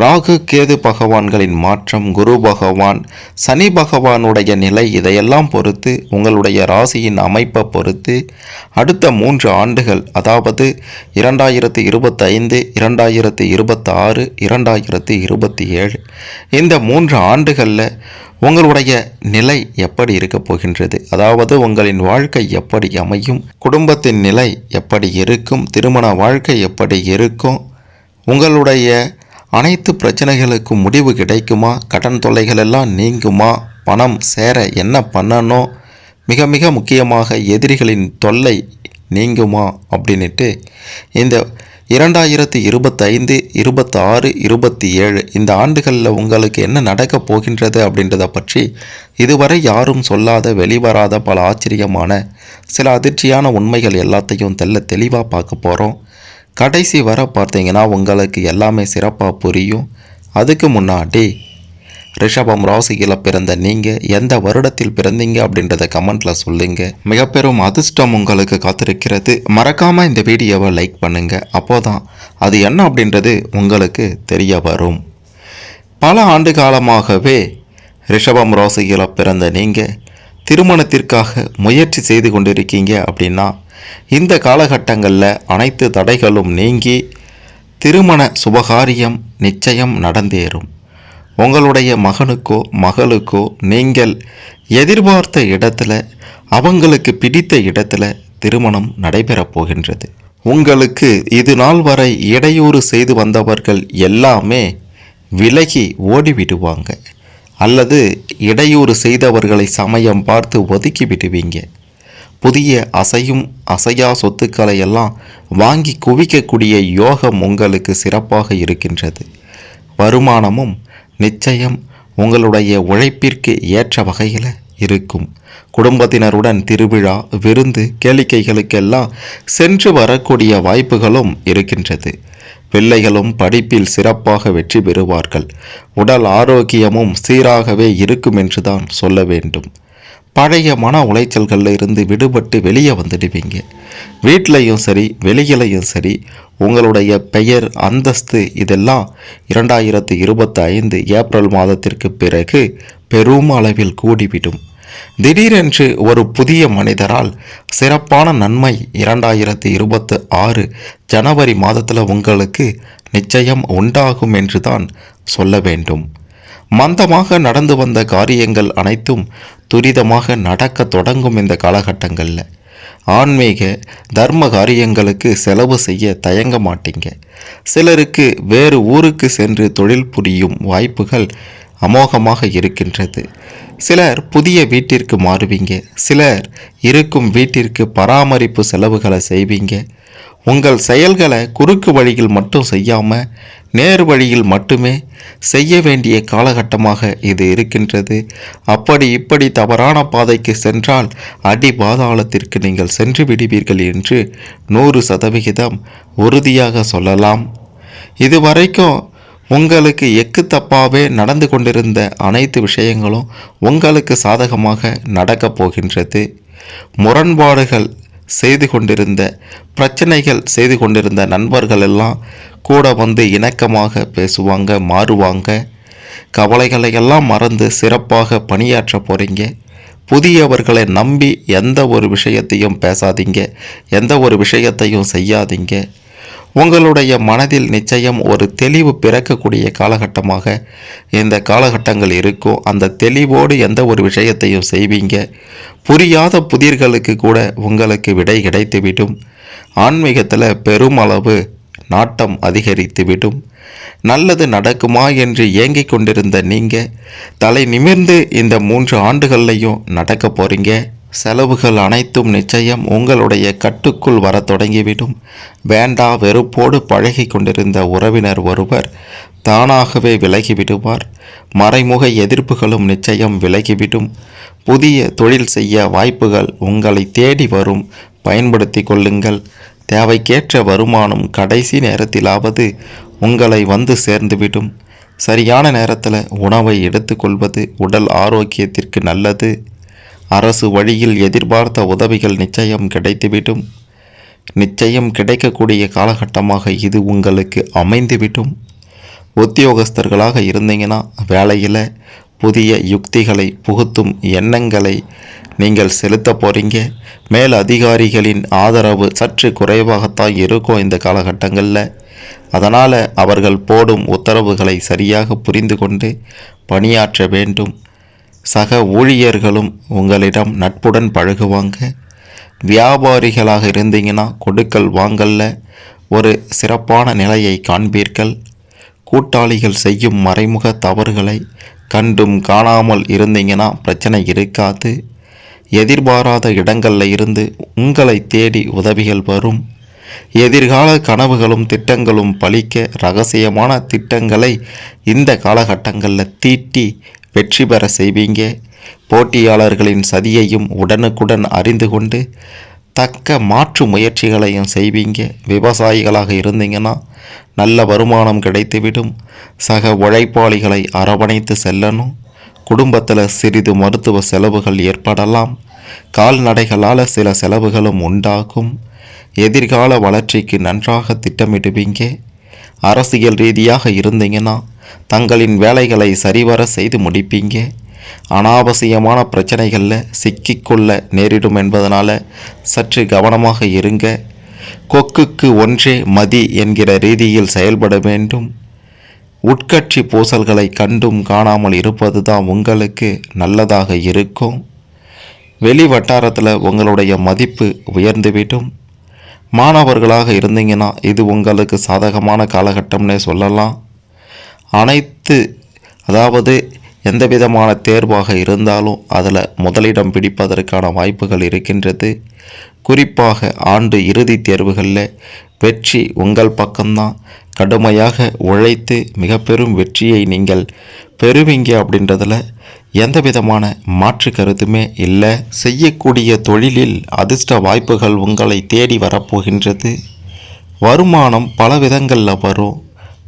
ராகு கேது பகவான்களின் மாற்றம் குரு பகவான் சனி பகவானுடைய நிலை இதையெல்லாம் பொறுத்து உங்களுடைய ராசியின் அமைப்பை பொறுத்து அடுத்த மூன்று ஆண்டுகள் அதாவது இரண்டாயிரத்தி இருபத்தைந்து இரண்டாயிரத்தி இருபத்தாறு இரண்டாயிரத்தி இருபத்தி ஏழு இந்த மூன்று ஆண்டுகளில் உங்களுடைய நிலை எப்படி இருக்க போகின்றது? அதாவது உங்களின் வாழ்க்கை எப்படி அமையும்? குடும்பத்தின் நிலை எப்படி இருக்கும்? திருமண வாழ்க்கை எப்படி இருக்கும்? உங்களுடைய அனைத்து பிரச்சனைகளுக்கும் முடிவு கிடைக்குமா? கடன் தொல்லைகள் எல்லாம் நீங்குமா? பணம் சேர என்ன பண்ணணும் மிக மிக முக்கியமாக எதிரிகளின் தொல்லை நீங்குமா? அப்படின்ட்டு இந்த இரண்டாயிரத்தி இருபத்தைந்து இருபத்தாறு இருபத்தி ஏழு இந்த ஆண்டுகளில் உங்களுக்கு என்ன நடக்கப் போகின்றது அப்படின்றத பற்றி இதுவரை யாரும் சொல்லாத வெளிவராத பல ஆச்சரியமான சில அதிர்ச்சியான உண்மைகள் எல்லாத்தையும் தெல்ல தெளிவாக பார்க்க போகிறோம் கடைசி வர பார்த்தீங்கன்னா உங்களுக்கு எல்லாமே சிறப்பாக புரியும். அதுக்கு முன்னாடி ரிஷபம் ராசியில் பிறந்த நீங்கள் எந்த வருடத்தில் பிறந்தீங்க அப்படின்றத கமெண்ட்டில் சொல்லுங்கள் மிக பெரும் அதிர்ஷ்டம் உங்களுக்கு காத்திருக்கிறது. மறக்காமல் இந்த வீடியோவை லைக் பண்ணுங்கள் அப்போதான் அது என்ன அப்படின்றது உங்களுக்கு தெரிய வரும். பல ஆண்டு காலமாகவே ரிஷபம் ராசியில் பிறந்த நீங்கள் திருமணத்திற்காக முயற்சி செய்து கொண்டிருக்கீங்க அப்படின்னா இந்த காலகட்டங்களில் அனைத்து தடைகளும் நீங்கி திருமண சுபகாரியம் நிச்சயம் நடந்தேறும். உங்களுடைய மகனுக்கோ மகளுக்கோ நீங்கள் எதிர்பார்த்த இடத்துல அவங்களுக்கு பிடித்த இடத்துல திருமணம் நடைபெறப் போகின்றது. உங்களுக்கு இது நாள் வரை இடையூறு செய்து வந்தவர்கள் எல்லாமே விலகி ஓடிவிடுவாங்க. அல்லது இடையூறு செய்தவர்களை சமயம் பார்த்து ஒதுக்கி விடுவீங்க. புதிய அசையும் அசையா சொத்துக்களை எல்லாம் வாங்கி குவிக்கக்கூடிய யோகம் உங்களுக்கு சிறப்பாக இருக்கின்றது. வருமானமும் நிச்சயம் உங்களுடைய உழைப்பிற்கு ஏற்ற வகையில் இருக்கும். குடும்பத்தினருடன் திருவிழா விருந்து கேளிக்கைகளுக்கெல்லாம் சென்று வரக்கூடிய வாய்ப்புகளும் இருக்கின்றது. பிள்ளைகளும் படிப்பில் சிறப்பாக வெற்றி பெறுவார்கள். உடல் ஆரோக்கியமும் சீராகவே இருக்கும் என்றுதான் சொல்ல வேண்டும். பழைய மன உளைச்சல்களில் இருந்து விடுபட்டு வெளியே வந்துடுவீங்க. வீட்லேயும் சரி வெளியிலையும் சரி உங்களுடைய பெயர் அந்தஸ்து இதெல்லாம் இரண்டாயிரத்து இருபத்தி ஐந்து ஏப்ரல் மாதத்திற்கு பிறகு பெரும் அளவில் கூடிவிடும். திடீரென்று ஒரு புதிய மனிதரால் சிறப்பான நன்மை இரண்டாயிரத்து இருபத்து ஆறு ஜனவரி மாதத்தில் உங்களுக்கு நிச்சயம் உண்டாகும் என்று தான் சொல்ல வேண்டும். மந்தமாக நடந்து வந்த காரியங்கள் அனைத்தும் துரிதமாக நடக்க தொடங்கும் இந்த காலகட்டங்களில். ஆன்மீக தர்ம காரியங்களுக்கு செலவு செய்ய தயங்க மாட்டீங்க. சிலருக்கு வேறு ஊருக்கு சென்று தொழில் புரியும் வாய்ப்புகள் அமோகமாக இருக்கின்றது. சிலர் புதிய வீட்டிற்கு மாறுவீங்க. சிலர் இருக்கும் வீட்டிற்கு பராமரிப்பு செலவுகளை செய்வீங்க. உங்கள் செயல்களை குறுக்கு வழியில் மட்டும் செய்யாமல் நேர் வழியில் மட்டுமே செய்ய வேண்டிய காலகட்டமாக இது இருக்கின்றது. அப்படி இப்படி தவறான பாதைக்கு சென்றால் அடி பாதாளத்திற்கு நீங்கள் சென்று விடுவீர்கள் என்று நூறு சதவிகிதம் உறுதியாக சொல்லலாம். இதுவரைக்கும் உங்களுக்கு எக்கு தப்பாவே நடந்து கொண்டிருந்த அனைத்து விஷயங்களும் உங்களுக்கு சாதகமாக நடக்கப் போகின்றது. முரண்பாடுகள் செய்து கொண்டிருந்த பிரச்சனைகள் செய்து கொண்டிருந்த நண்பர்கள் எல்லாம் கூட வந்து இணக்கமாக பேசுவாங்க மாறுவாங்க. கவலைகளை எல்லாம் மறந்து சிறப்பாக பணியாற்ற போகிறீங்க புதியவர்களை நம்பி எந்த ஒரு விஷயத்தையும் பேசாதீங்க. எந்த ஒரு விஷயத்தையும் செய்யாதீங்க. உங்களுடைய மனதில் நிச்சயம் ஒரு தெளிவு பிறக்கக்கூடிய காலகட்டமாக இந்த காலகட்டங்கள் இருக்கும் அந்த தெளிவோடு எந்த ஒரு விஷயத்தையும் செய்வீங்க. புரியாத புதிர்களுக்கு கூட உங்களுக்கு விடை கிடைத்துவிடும். ஆன்மீகத்தில் பெருமளவு நாட்டம் அதிகரித்துவிடும். நல்லது நடக்குமா என்று ஏங்கிக் கொண்டிருந்த நீங்கள் தலை நிமிர்ந்து இந்த மூன்று ஆண்டுகள்லையும் நடக்க போகிறீங்க செலவுகள் அனைத்தும் நிச்சயம் உங்களுடைய கட்டுக்குள் வர தொடங்கிவிடும். வேண்டா வெறுப்போடு பழகி கொண்டிருந்த உறவினர் ஒருவர் தானாகவே விலகிவிடுவார். மறைமுக எதிர்ப்புகளும் நிச்சயம் விலகிவிடும். புதிய தொழில் செய்ய வாய்ப்புகள் உங்களை தேடி வரும். பயன்படுத்தி கொள்ளுங்கள். தேவைக்கேற்ற வருமானம் கடைசி நேரத்திலாவது உங்களை வந்து சேர்ந்துவிடும். சரியான நேரத்தில் உணவை எடுத்துக்கொள்வது உடல் ஆரோக்கியத்திற்கு நல்லது. அரசு வழியில் எதிர்பார்த்த உதவிகள் நிச்சயம் கிடைத்துவிடும். நிச்சயம் கிடைக்கக்கூடிய காலகட்டமாக இது உங்களுக்கு அமைந்துவிடும். உத்தியோகஸ்தர்களாக இருந்தீங்கன்னா வேலையில் புதிய யுக்திகளை புகுத்தும் எண்ணங்களை நீங்கள் செலுத்த போகிறீங்க மேல் அதிகாரிகளின் ஆதரவு சற்று குறைவாகத்தான் இருக்கும் இந்த காலகட்டங்களில். அதனால் அவர்கள் போடும் உத்தரவுகளை சரியாக புரிந்து கொண்டு பணியாற்ற வேண்டும். சக ஊழியர்களும் உங்களிடம் நட்புடன் பழகுவாங்க. வியாபாரிகளாக இருந்தீங்கன்னா கொடுக்கல் வாங்கல்ல. ஒரு சிறப்பான நிலையை காண்பீர்கள். கூட்டாளிகள் செய்யும் மறைமுக தவறுகளை கண்டும் காணாமல் இருந்தீங்கன்னா பிரச்சனை இருக்காது. எதிர்பாராத இடங்களில் இருந்து உங்களை தேடி உதவிகள் வரும். எதிர்கால கனவுகளும் திட்டங்களும் பலிக்க ரகசியமான திட்டங்களை இந்த காலகட்டங்களில் தீட்டி வெற்றி பெற செய்வீங்க. போட்டியாளர்களின் சதியையும் உடனுக்குடன் அறிந்து கொண்டு தக்க மாற்று முயற்சிகளையும் செய்வீங்க. விவசாயிகளாக இருந்தீங்கன்னா நல்ல வருமானம் கிடைத்துவிடும். சக உழைப்பாளிகளை அரவணைத்து செல்லணும். குடும்பத்தில் சிறிது மருத்துவ செலவுகள் ஏற்படலாம். கால்நடைகளால் சில செலவுகளும் உண்டாகும். எதிர்கால வளர்ச்சிக்கு நன்றாக திட்டமிடுவீங்க. அரசியல் ரீதியாக இருந்தீங்கன்னா தங்களின் வேலைகளை சரிவர செய்து முடிப்பீங்க? அனாவசியமான பிரச்சனைகளில் சிக்கிக்கொள்ள நேரிடும் என்பதனால் சற்று கவனமாக இருங்க. கொக்குக்கு ஒன்றே மதி என்கிற ரீதியில் செயல்பட வேண்டும். உட்கட்சி பூசல்களை கண்டும் காணாமல் இருப்பது தான் உங்களுக்கு நல்லதாக இருக்கும். வெளி வட்டாரத்தில் உங்களுடைய மதிப்பு உயர்ந்துவிடும். மாணவர்களாக இருந்தீங்கன்னா இது உங்களுக்கு சாதகமான காலகட்டம்னே சொல்லலாம். அனைத்து அதாவது எந்த விதமான தேர்வாக இருந்தாலும் அதில் முதலிடம் பிடிப்பதற்கான வாய்ப்புகள் இருக்கின்றது. குறிப்பாக ஆண்டு இறுதி தேர்வுகளில் வெற்றி உங்கள் பக்கம்தான். கடுமையாக உழைத்து மிக பெரும் வெற்றியை நீங்கள் பெறுவீங்க அப்படின்றதுல எந்த விதமான மாற்று கருத்துமே இல்லை. செய்யக்கூடிய தொழிலில் அதிர்ஷ்ட வாய்ப்புகள் உங்களை தேடி வரப்போகின்றது. வருமானம் பல விதங்களில் வரும்.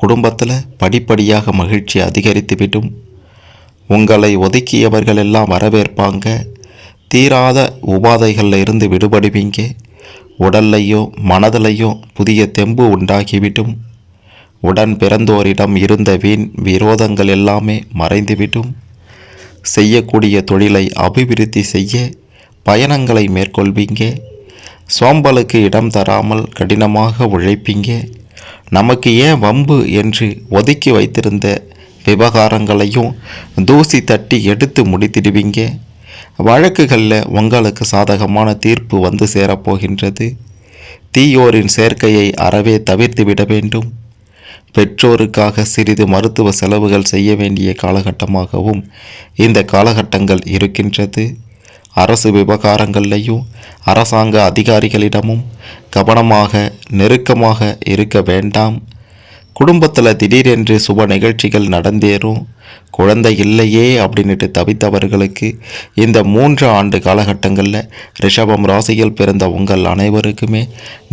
குடும்பத்தில் படிப்படியாக மகிழ்ச்சி அதிகரித்துவிடும் உங்களை ஒதுக்கியவர்கள் எல்லாம் வரவேற்பாங்க. தீராத உபாதைகளில் இருந்து விடுபடுவீங்க. உடல்லையோ மனதிலையோ புதிய தெம்பு உண்டாகிவிடும். உடன் பிறந்தோரிடம் இருந்த வீண் விரோதங்கள் எல்லாமே மறைந்துவிடும். செய்யக்கூடிய தொழிலை அபிவிருத்தி செய்ய பயணங்களை மேற்கொள்வீங்க. சோம்பலுக்கு இடம் தராமல் கடினமாக உழைப்பீங்க. நமக்கு ஏன் வம்பு என்று ஒதுக்கி வைத்திருந்த விவகாரங்களையும் தூசி தட்டி எடுத்து முடித்திடுவீங்க? வழக்குகளில் உங்களுக்கு சாதகமான தீர்ப்பு வந்து சேரப்போகின்றது. தீயோரின் சேர்க்கையை அறவே தவிர்த்து விட வேண்டும். பெற்றோருக்காக சிறிது மருத்துவ செலவுகள் செய்ய வேண்டிய காலகட்டமாகவும் இந்த காலகட்டங்கள் இருக்கின்றது. அரசு விவகாரங்கள்லையும் அரசாங்க அதிகாரிகளிடமும் கவனமாக நெருக்கமாக இருக்க வேண்டாம். குடும்பத்தில் திடீரென்று சுப நிகழ்ச்சிகள் நடந்தேறும். குழந்தை இல்லையே அப்படின்ட்டு தவித்தவர்களுக்கு இந்த மூன்று ஆண்டு காலகட்டங்களில் ரிஷபம் ராசியில் பிறந்த உங்கள் அனைவருக்குமே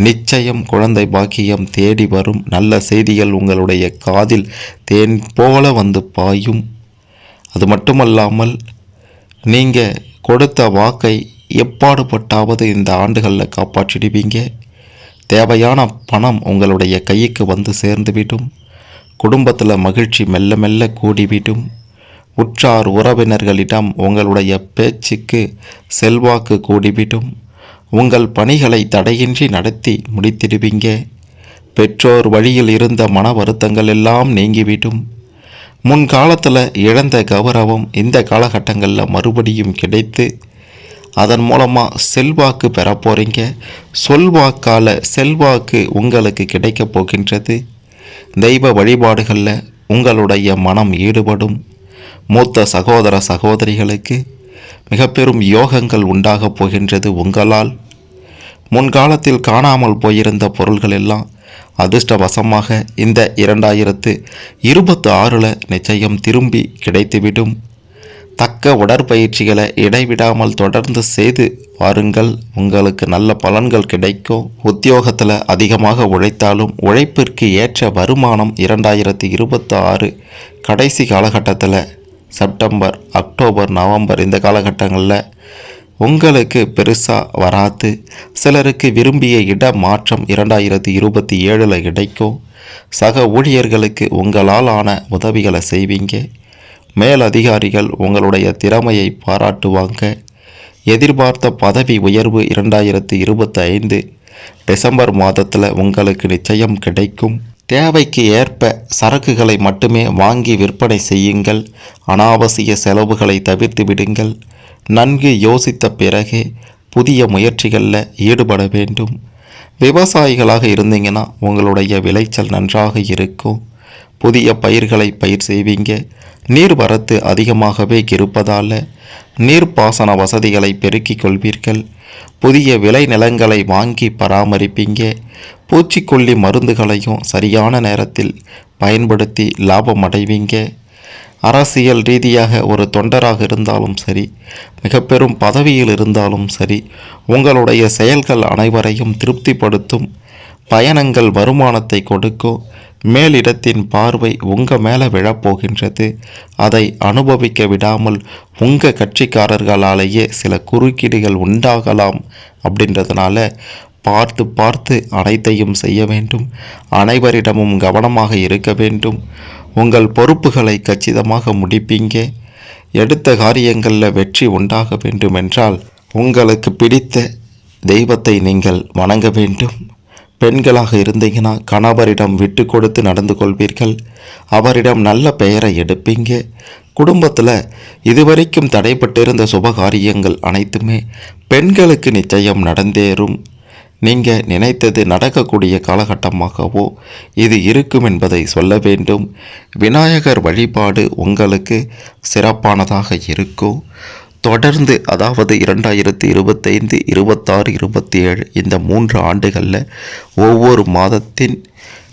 நிச்சயம் குழந்தை பாக்கியம் தேடி வரும். நல்ல செய்திகள் உங்களுடைய காதில் தேன் போல வந்து பாயும். அது மட்டுமல்லாமல் நீங்கள் கொடுத்த வாக்கை எப்பாடுபட்டாவது இந்த ஆண்டுகளில் காப்பாற்றிடுவீங்க? தேவையான பணம் உங்களுடைய கைக்கு வந்து சேர்ந்துவிடும். குடும்பத்தில் மகிழ்ச்சி மெல்ல மெல்ல கூடிவிடும். உற்றார் உறவினர்களிடம் உங்களுடைய பேச்சுக்கு செல்வாக்கு கூடிவிடும். உங்கள் பணிகளை தடையின்றி நடத்தி முடித்திடுவீங்க. பெற்றோர் வழியில் இருந்த மன வருத்தங்கள் எல்லாம் நீங்கிவிடும். முன்காலத்தில் இழந்த கௌரவம் இந்த காலகட்டங்களில் மறுபடியும் கிடைத்து அதன் மூலமாக செல்வாக்கு பெற போகிறீங்க சொல்வாக்கால் செல்வாக்கு உங்களுக்கு கிடைக்கப் போகின்றது. தெய்வ வழிபாடுகளில் உங்களுடைய மனம் ஈடுபடும். மூத்த சகோதர சகோதரிகளுக்கு மிக பெரும் யோகங்கள் உண்டாகப் போகின்றது உங்களால். முன்காலத்தில் காணாமல் போயிருந்த பொருள்கள் எல்லாம் அதிர்ஷ்டவசமாக இந்த இரண்டாயிரத்து இருபத்தி ஆறில் நிச்சயம் திரும்பி கிடைத்துவிடும். தக்க உடற்பயிற்சிகளை இடைவிடாமல் தொடர்ந்து செய்து வாருங்கள். உங்களுக்கு நல்ல பலன்கள் கிடைக்கும். உத்தியோகத்தில் அதிகமாக உழைத்தாலும் உழைப்பிற்கு ஏற்ற வருமானம் இரண்டாயிரத்தி இருபத்தி ஆறு கடைசி காலகட்டத்தில் செப்டம்பர் அக்டோபர் நவம்பர் இந்த காலகட்டங்களில் உங்களுக்கு பெருசாக வராது. சிலருக்கு விரும்பிய இட மாற்றம் இரண்டாயிரத்தி இருபத்தி ஏழில் கிடைக்கும். சக ஊழியர்களுக்கு உங்களால் ஆன உதவிகளை செய்வீங்க. மேல் அதிகாரிகள் உங்களுடைய திறமையை பாராட்டுவாங்க. எதிர்பார்த்த பதவி உயர்வு இரண்டாயிரத்தி இருபத்தி ஐந்து டிசம்பர் மாதத்தில் உங்களுக்கு நிச்சயம் கிடைக்கும். தேவைக்கு ஏற்ப சரக்குகளை மட்டுமே வாங்கி விற்பனை செய்யுங்கள். அனாவசிய செலவுகளை தவிர்த்து விடுங்கள். நன்கு யோசித்த பிறகே புதிய முயற்சிகளில் ஈடுபட வேண்டும். விவசாயிகளாக இருந்தீங்கன்னா உங்களுடைய விளைச்சல் நன்றாக இருக்கும். புதிய பயிர்களை பயிர் செய்வீங்க. நீர்வரத்து அதிகமாகவே இருப்பதால் நீர்ப்பாசன வசதிகளை பெருக்கிக் கொள்வீர்கள். புதிய விளை நிலங்களை வாங்கி பராமரிப்பீங்க. பூச்சிக்கொல்லி மருந்துகளையும் சரியான நேரத்தில் பயன்படுத்தி லாபம் அடைவீங்க. அரசியல் ரீதியாக ஒரு தொண்டராக இருந்தாலும் சரி மிக பெரும் பதவியில் இருந்தாலும் சரி உங்களுடைய செயல்கள் அனைவரையும் திருப்திப்படுத்தும் பயணங்கள் வருமானத்தை கொடுக்கும் மேலிடத்தின் பார்வை உங்கள் மேலே விழப்போகின்றது. அதை அனுபவிக்க விடாமல் உங்கள் கட்சிக்காரர்களாலேயே சில குறுக்கீடுகள் உண்டாகலாம் அப்படின்றதுனால பார்த்து பார்த்து அனைத்தையும் செய்ய வேண்டும். அனைவரிடமும் கவனமாக இருக்க வேண்டும். உங்கள் பொறுப்புகளை கச்சிதமாக முடிப்பீங்க. எடுத்த காரியங்களில் வெற்றி உண்டாக வேண்டுமென்றால் உங்களுக்கு பிடித்த தெய்வத்தை நீங்கள் வணங்க வேண்டும். பெண்களாக இருந்தீங்கன்னா கணவரிடம் விட்டு கொடுத்து நடந்து கொள்வீர்கள். அவரிடம் நல்ல பெயரை எடுப்பீங்க. குடும்பத்தில் இதுவரைக்கும் தடைப்பட்டிருந்த சுபகாரியங்கள் அனைத்துமே பெண்களுக்கு நிச்சயம் நடந்தேறும். நீங்கள் நினைத்தது நடக்கக்கூடிய காலகட்டமாகவோ இது இருக்கும் என்பதை சொல்ல வேண்டும். விநாயகர் வழிபாடு உங்களுக்கு சிறப்பானதாக இருக்கும் தொடர்ந்து அதாவது இரண்டாயிரத்தி இருபத்தைந்து இருபத்தாறு இருபத்தி ஏழு இந்த மூன்று ஆண்டுகளில் ஒவ்வொரு மாதத்தின்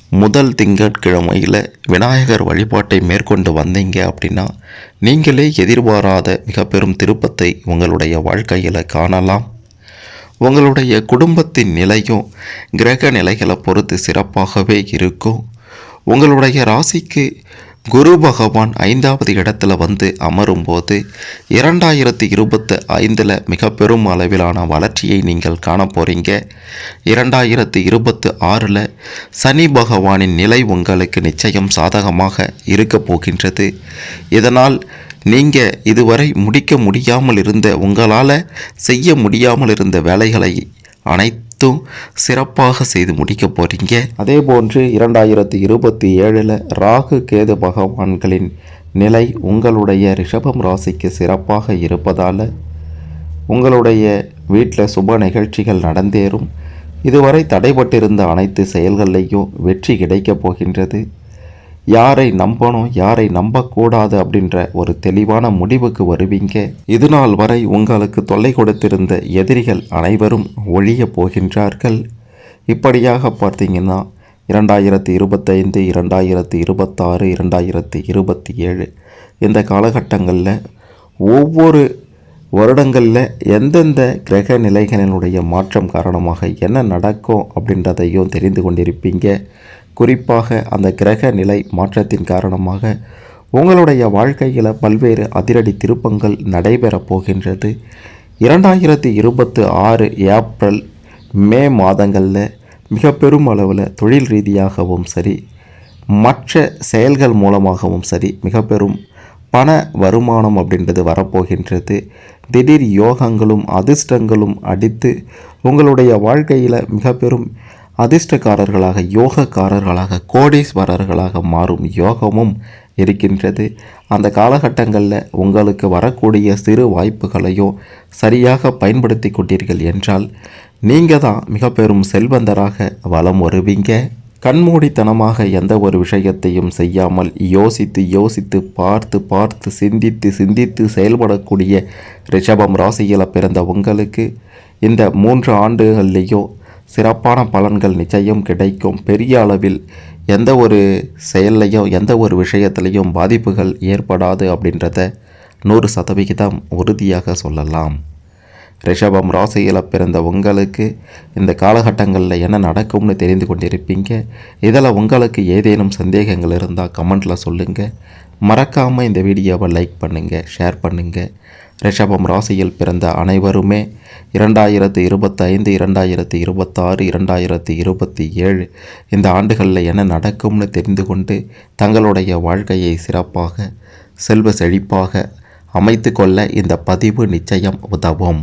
முதல் திங்கட்கிழமையில் விநாயகர் வழிபாட்டை மேற்கொண்டு வந்தீங்க அப்படின்னா நீங்களே எதிர்பாராத மிக பெரும் திருப்பத்தை உங்களுடைய வாழ்க்கையில் காணலாம். உங்களுடைய குடும்பத்தின் நிலையும் கிரக நிலைகளை பொறுத்து சிறப்பாகவே இருக்கும். உங்களுடைய ராசிக்கு குரு பகவான் ஐந்தாவது இடத்துல வந்து அமரும்போது இரண்டாயிரத்தி இருபத்து ஐந்தில் மிக பெரும் அளவிலான வளர்ச்சியை நீங்கள் காண போகிறீங்க இரண்டாயிரத்தி இருபத்து ஆறில் சனி பகவானின் நிலை உங்களுக்கு நிச்சயம் சாதகமாக இருக்க போகின்றது. இதனால் நீங்கள் இதுவரை முடிக்க முடியாமல் இருந்த உங்களால் செய்ய முடியாமல் இருந்த வேலைகளை அனைத்தும் சிறப்பாக செய்து முடிக்க போகிறீங்க அதே போன்று இரண்டாயிரத்தி இருபத்தி ஏழில் ராகு கேது பகவான்களின் நிலை உங்களுடைய ரிஷபம் ராசிக்கு சிறப்பாக இருப்பதால் உங்களுடைய வீட்டில் சுப நிகழ்ச்சிகள் நடந்தேறும். இதுவரை தடைபட்டிருந்த அனைத்து செயல்களையும் வெற்றி கிடைக்கப் போகின்றது. யாரை நம்பணும் யாரை நம்பக்கூடாது அப்படின்ற ஒரு தெளிவான முடிவுக்கு வருவீங்க. இது நாள் வரை உங்களுக்கு தொல்லை கொடுத்திருந்த எதிரிகள் அனைவரும் ஒழிய போகின்றார்கள். இப்படியாக பார்த்தீங்கன்னா இரண்டாயிரத்தி இருபத்தைந்து இரண்டாயிரத்தி இருபத்தாறு இரண்டாயிரத்தி இருபத்தி ஏழு இந்த காலகட்டங்களில் ஒவ்வொரு வருடங்களில் எந்தெந்த கிரக நிலைகளினுடைய மாற்றம் காரணமாக என்ன நடக்கும் அப்படின்றதையும் தெரிந்து கொண்டிருப்பீங்க. குறிப்பாக அந்த கிரக நிலை மாற்றத்தின் காரணமாக உங்களுடைய வாழ்க்கையில் பல்வேறு அதிரடி திருப்பங்கள் நடைபெறப் போகின்றது. இரண்டாயிரத்தி இருபத்து ஆறு ஏப்ரல் மே மாதங்களில் மிக பெரும் அளவில் தொழில் ரீதியாகவும் சரி மற்ற செயல்கள் மூலமாகவும் சரி மிக பெரும் பண வருமானம் அப்படின்றது வரப்போகின்றது. திடீர் யோகங்களும் அதிர்ஷ்டங்களும் அடித்து உங்களுடைய வாழ்க்கையில் மிக பெரும் அதிர்ஷ்டக்காரர்களாக யோகக்காரர்களாக கோடீஸ்வரர்களாக மாறும் யோகமும் இருக்கின்றது. அந்த காலகட்டங்களில் உங்களுக்கு வரக்கூடிய சிறு வாய்ப்புகளையும் சரியாக பயன்படுத்தி கொண்டீர்கள் என்றால் நீங்கள் தான் மிக பெரும் செல்வந்தராக வலம் வருவீங்க. கண்மூடித்தனமாக எந்த ஒரு விஷயத்தையும் செய்யாமல் யோசித்து யோசித்து பார்த்து பார்த்து சிந்தித்து சிந்தித்து செயல்படக்கூடிய ரிஷபம் ராசியில் பிறந்த உங்களுக்கு இந்த மூன்று ஆண்டுகள்லேயோ சிறப்பான பலன்கள் நிச்சயம் கிடைக்கும். பெரிய அளவில் எந்த ஒரு செயல்லையும் எந்த ஒரு விஷயத்துலையும் பாதிப்புகள் ஏற்படாது அப்படின்றத நூறு சதவிகிதம் உறுதியாக சொல்லலாம். ரிஷபம் ராசியில் பிறந்த உங்களுக்கு இந்த காலகட்டங்களில் என்ன நடக்கும்னு தெரிந்து கொண்டிருப்பீங்க. இதில் உங்களுக்கு ஏதேனும் சந்தேகங்கள் இருந்தால் கமெண்ட்டில் சொல்லுங்கள் மறக்காமல் இந்த வீடியோவை லைக் பண்ணுங்கள் ஷேர் பண்ணுங்கள் ரிஷபம் ராசியில் பிறந்த அனைவருமே இரண்டாயிரத்து இருபத்தைந்து இரண்டாயிரத்து இருபத்தாறு இரண்டாயிரத்து இருபத்தி ஏழு இந்த ஆண்டுகளில் என்ன நடக்கும்னு தெரிந்து கொண்டு தங்களுடைய வாழ்க்கையை சிறப்பாக செல்வ செழிப்பாக அமைத்து கொள்ள இந்த பதிவு நிச்சயம் உதவும்.